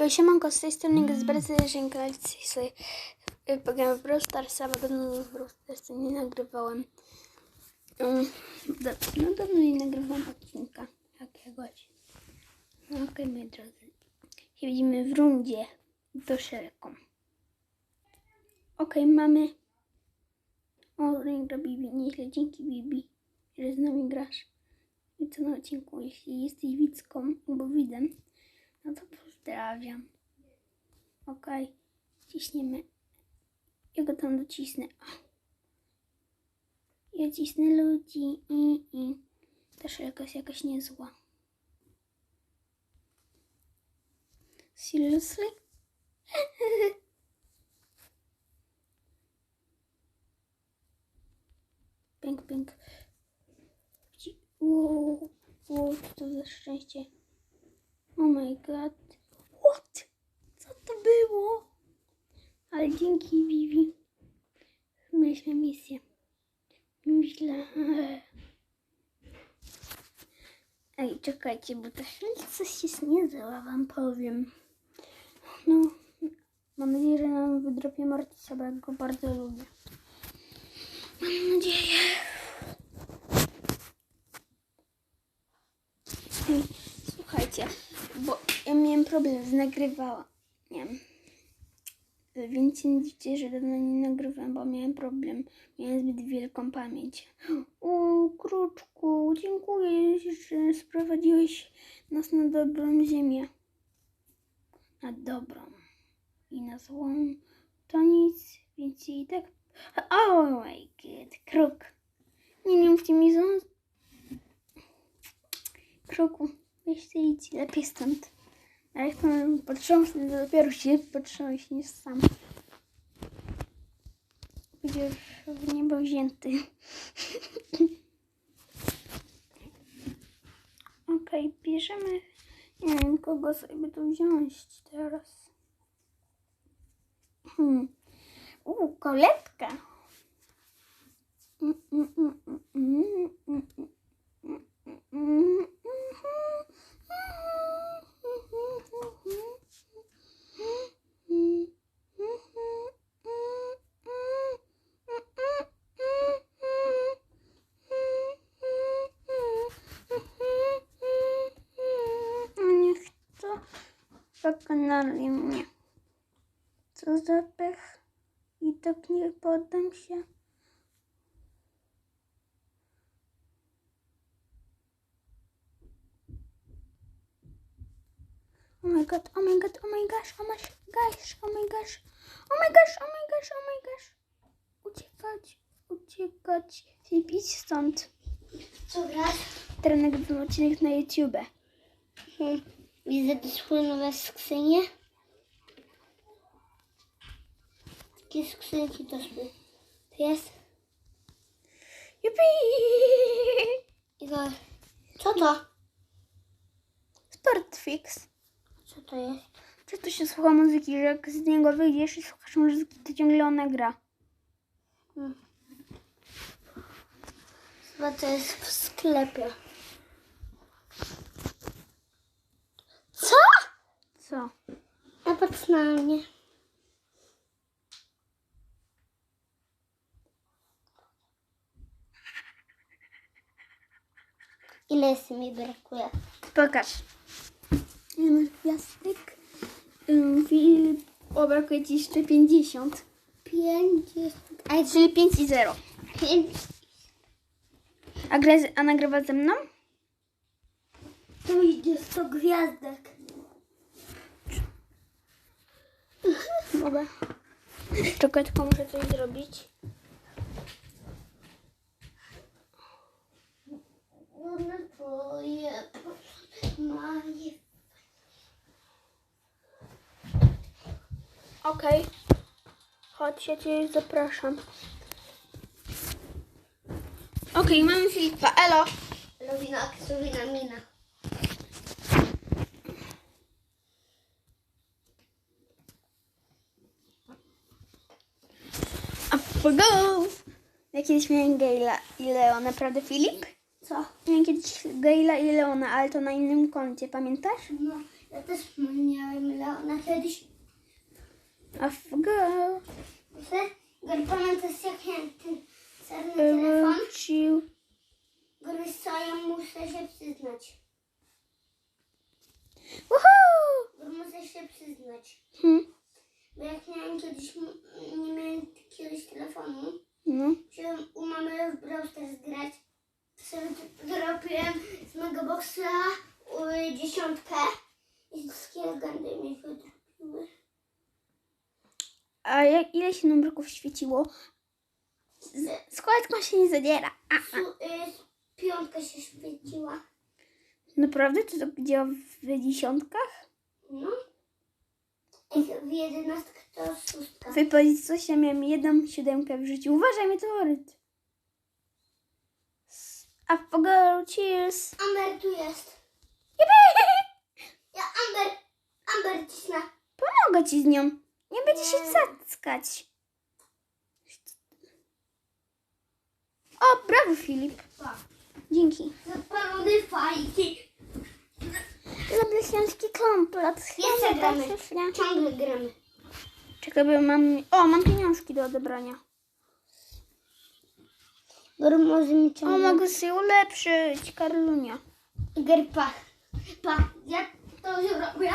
Jo, siemanko, z tej strony Gazbercy, że dzisiaj sobie pogram w Brawl Starsa, bo dawno w Brawl Starsa nie nagrywałem. No dawno nie nagrywałem odcinka jakiegoś. No okej, moi drodzy. Się widzimy w rundzie do szeregu. Okej, mamy... O, gra Bibi, nieźle, dzięki Bibi, że z nami grasz. I co na odcinku, jeśli jesteś widzką albo widem, no to pozdrawiam. Okej, ciśniemy. Ja go tam docisnę. Ja cisnę ludzi i i. Też jakaś jakaś niezła. Seriously? Pęk. Ci- Wow, wow, to za szczęście. Oh my god. What? Co to było? Ale dzięki Vivi. Mieliśmy misję. Myślę. Ej, czekajcie, bo chwilę coś się zniezła, wam powiem. No, mam nadzieję, że nam wydropie Mortisa, bo go bardzo lubię. Mam nadzieję. Ej, Słuchajcie, ja miałem problem z nagrywała. Nie wiem. Więc nie dziwcie, że dawno nie nagrywałem, bo miałem problem. Miałem zbyt wielką pamięć. O, kruczku, dziękuję, że sprowadziłeś nas na dobrą ziemię. Na dobrą. I na złą to nic, więc i tak... Oh my god, kruk. Nie, nie mówcie mi, on kroku. Weź idź lepiej stąd. A jak tam potrząsnę, to dopiero się potrząśniesz sam. Będziesz w niebo wzięty. Okej, bierzemy... Nie wiem, kogo sobie tu wziąć teraz. Hmm. U, koletka. Mm, mm, mm, mm, mm, mm, mm. Niech to pokonali mnie. Co za pech. I tak nie poddam się. My god, oh my god, oh my gosh, oh my gosh, oh my gosh, oh my gosh, oh my gosh, oh my gosh. Uciekać, uciekać, wybić stąd. Co grasz? Teraz nagrywam odcinek na YouTube. Hmm. Widzę te swoje nowe skrzynie. Takie skrzynki doszły. To jest? Jupi! I to... Co to? Sportfix. Co to jest? Czy to się słucha muzyki, że jak z niego wyjdziesz i słuchasz muzyki, to ciągle ona gra. Hmm. Chyba to jest w sklepie. Co? Co? A patrz na mnie. Ile mi brakuje? Pokaż. Masz gwiazdek. Filip, o, brakuje ci jeszcze 50. Pięćdziesiąt. A Czyli 5 i 0. pięć. A, gra, a nagrywa ze mną? Tu idzie 100 gwiazdek. Mogę. Czekaj, tylko muszę coś zrobić. One twoje moje. Okej. Okay. Chodź, ja cię zapraszam. Okej, okay, mamy Filipa. Elo. Lowina, aksowina, mina. Up go! Ja kiedyś miałem Gejla i Leona, prawda Filip? Co? Miałem kiedyś Gejla i Leona, ale to na innym koncie, pamiętasz? No, ja też miałem Leona kiedyś off go. Gorbanan to jest czarny eee, telefon. Wrócił. Ja muszę się przyznać. Woohoo! Muszę się przyznać. Hmm. Bo jak miałem kiedyś, nie miałem kiedyś telefonu, no. wziąłem u mamy w Brawl Stars grać, sobie dropiłem z mego boxa y, dziesiątkę i wszystkie legendy mi wydropiły. A jak, ile się numerków świeciło? Z, z się nie zadziera. A, a. Y, piątka się świeciła. Naprawdę? Czy to gdzie w dziesiątkach? No. W jedenastkach to szóstka. Wypowiedz coś, ja miałem jedną siódemkę w życiu. Uważaj, meteoryt. A w pogodu, cheers. Amber tu jest. Ja Amber, Amber cisnę. Pomogę ci z nią. Nie będzie się cackać. O, brawo Filip. Dzięki. Zapalone fajki. Lubię śląski komplet. Jeszcze gramy. Ciągle gramy. Czekaj, mam... O, mam pieniążki do odebrania. Gormozy mi O, mogę sobie ulepszyć, Karlunia. Gry, pa. Pa, ja to zrobię.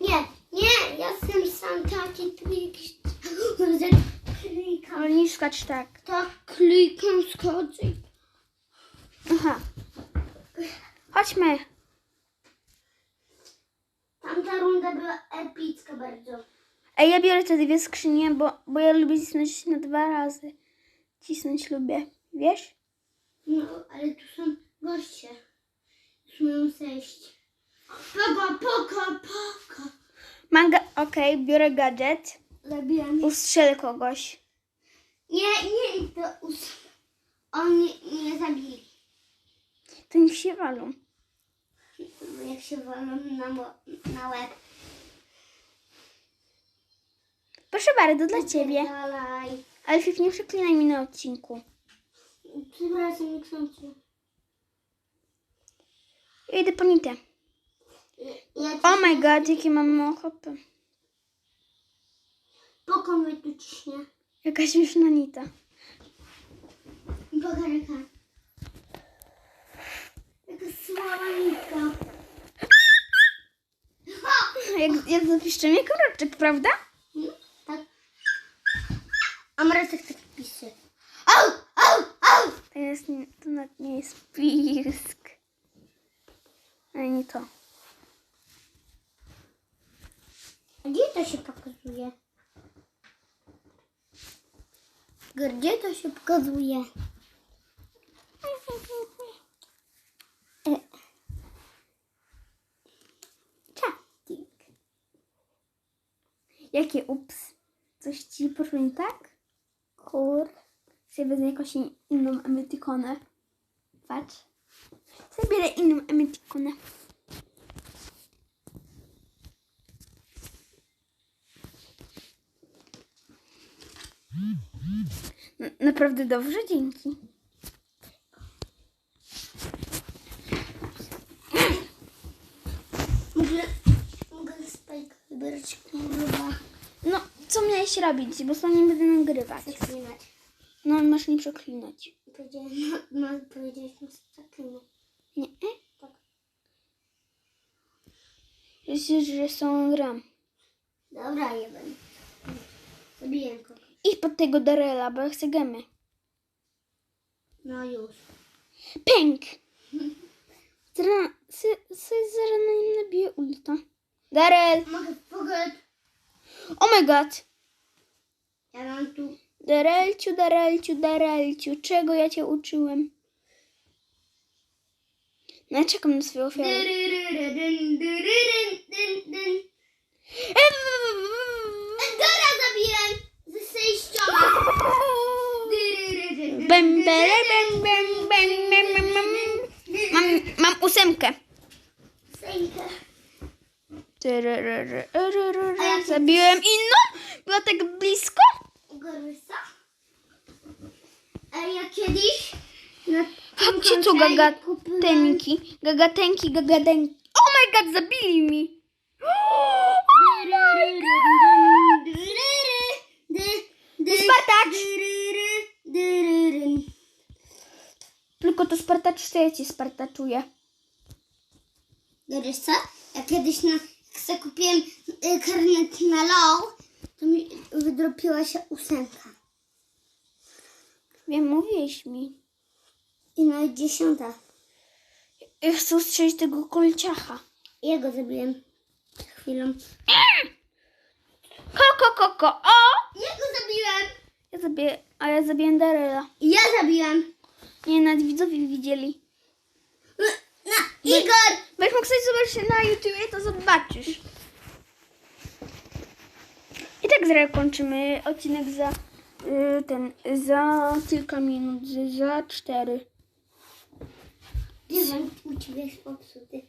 Nie, nie, ja jestem sam taki jakiś klikam. Nie skacz tak. Tak, klikam, skoczy. Aha. Chodźmy. Tamta runda była epicka bardzo. Ej, ja biorę te dwie skrzynie, bo, bo ja lubię cisnąć na dwa razy. Cisnąć lubię, wiesz? No, ale tu są goście. Już mają zejść. Pogo, pogo, pogo. Manga, okej, okay, biorę gadżet. Zabijamy. Ustrzelę kogoś. Nie, nie, to us... Oni mnie zabili. To niech się walą. Jak się walą na, na łeb. Proszę bardzo, dla ciebie. Dalej. Nie przeklinaj mi na odcinku. Przepraszam, nie książę. Jedę po nitę. Ja O my god, jakie mam ochopy. Pokonuj tu ciśnie. Jakaś miesznanita. Bogarka. Jaka słaba nitka. Jak, jak zapiszczy mnie kurczek, prawda? Hmm? Tak. A mreczek taki pisze. Au, au, au! To, jest, to nawet nie jest pis. zgoduje. Czapnik. Jakie ups? Coś ci poszło nie tak? Kur. Sobie wezmę jakąś inną emetykonę. Patrz. Zabierę inną emetykonę. Mm naprawdę dobrze, dzięki. Mogę, mogę wybrać. No, co miałeś robić, bo sam nie będę nagrywać. Zaklinać. No, masz nie przeklinać. Powiedziałeś, no, no, masz no, przeklinać. Nie? E? Tak. Myślisz, że są ram. Dobra, jeden. Zabiję kogoś. Idź pod tego Darela, bo ja chcę gemy. No już. Pęk! Zaraz na nim nabiję ulta. Darel! Mogę pogod. Oh my god! Ja mam tu... Darelciu, Darelciu, Darelciu, czego ja cię uczyłem? No ja czekam na swoją ofiarę. Dyryryryn, dyryryn, dyn, dyn. Em, bem, bem, bem, bem, bem, Mam, mam ósemkę. Zabiłem inną? Była tak blisko? Gorysa? A ja kiedyś na Chodźcie tu gagatenki. Gagatenki, gagatenki. Oh my god, zabili mi! Oh my god! Spartacz! Tylko to spartacz, to ja cię spartaczuję. Wiesz co? Ja kiedyś na, sobie kupiłem y, karnet na low, to mi wydropiła się ósemka. Wiem, mówiłeś mi. I nawet dziesiąta. Ja chcę ustrzelić tego kolciacha. Ja go zabiłem. Chwilą. Koko, koko, o! Ja go zabiłem! Ja zabiję, a ja zabiję Darela. Ja zabiłem! Nie, nawet widzowie widzieli. No, no Igor! Weź mógł sobie zobaczyć na YouTube, to zobaczysz. I tak zaraz kończymy odcinek za y, ten, za kilka minut, za- za cztery. Dywan u ciebie jest popsuty.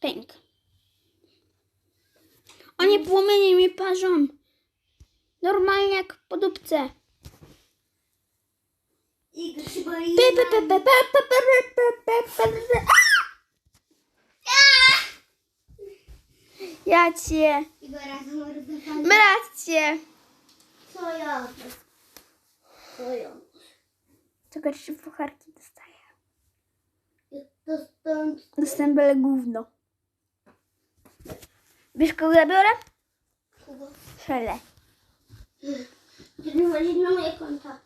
Pęk. Oni płomienie mi parzą. Normalnie jak po dupce. Tiger. Ja cię. Igora Co ja? Co ja? Czekaj, trzy pucharki dostaję. Dostałem... Byle gówno. Wiesz kogo zabiorę? Kogo? Szele. Nie ma moje konta.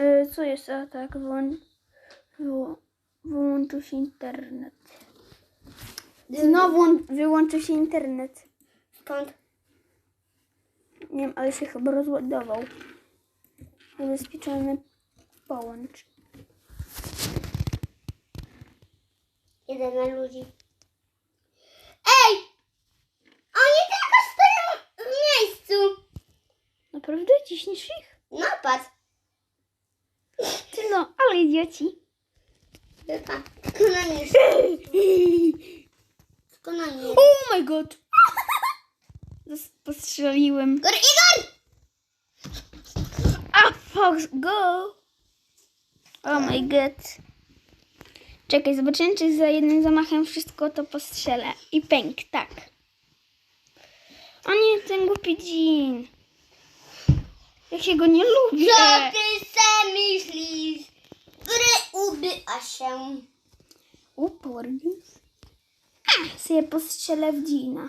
Y, co jest? A tak, wyłą- wyłą- wyłączył się internet. Znowu wyłączył się internet. Skąd? Nie wiem, ale się chyba rozładował. Zabezpieczony połącz. Jeden na ludzi. Ej! Oni tylko stoją w miejscu. Naprawdę ciśniesz ich? Napad. Ty no, ale idioci. Chyba. Mnie. Tylko na mnie. Oh my god! Zas- Postrzeliłem. Igor, Igor! A Fox, go! Oh my god. Czekaj, zobaczymy, czy za jednym zamachem wszystko to postrzelę. I pęk, tak. O nie, ten głupi Jean. Jak się go nie lubię. Co ty se myślisz? Gry ubyła się. U, Power Games. A, sobie postrzelę w Jeana.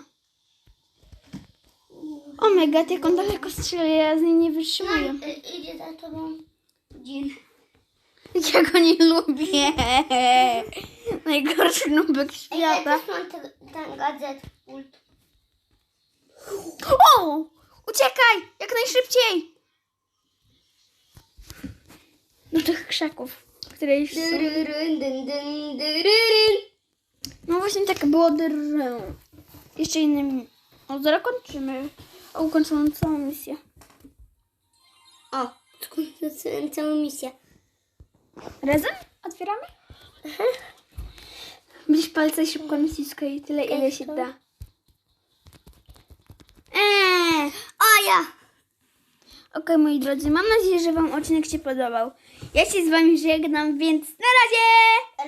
O god, jak on daleko strzela, ja z nim nie wytrzymuję. No, idzie za tobą. Dzień. Ja go nie lubię. Najgorszy nubek Ej, ja świata. też mam ten, ten gadżet ult. O! Uciekaj! Jak najszybciej! Do tych krzaków, które już są. Dyryryn, dyn, dyn, dyryryn. No właśnie tak było. Jeszcze innym. O, zaraz kończymy. O, ukończyłam całą misję. O, skończyłem całą misję. Razem? Otwieramy? Bliż palce szybko naciskaj i tyle, ile się da. Eee. O ja! Okej, moi drodzy, mam nadzieję, że Wam odcinek się podobał. Ja się z Wami żegnam, więc na razie!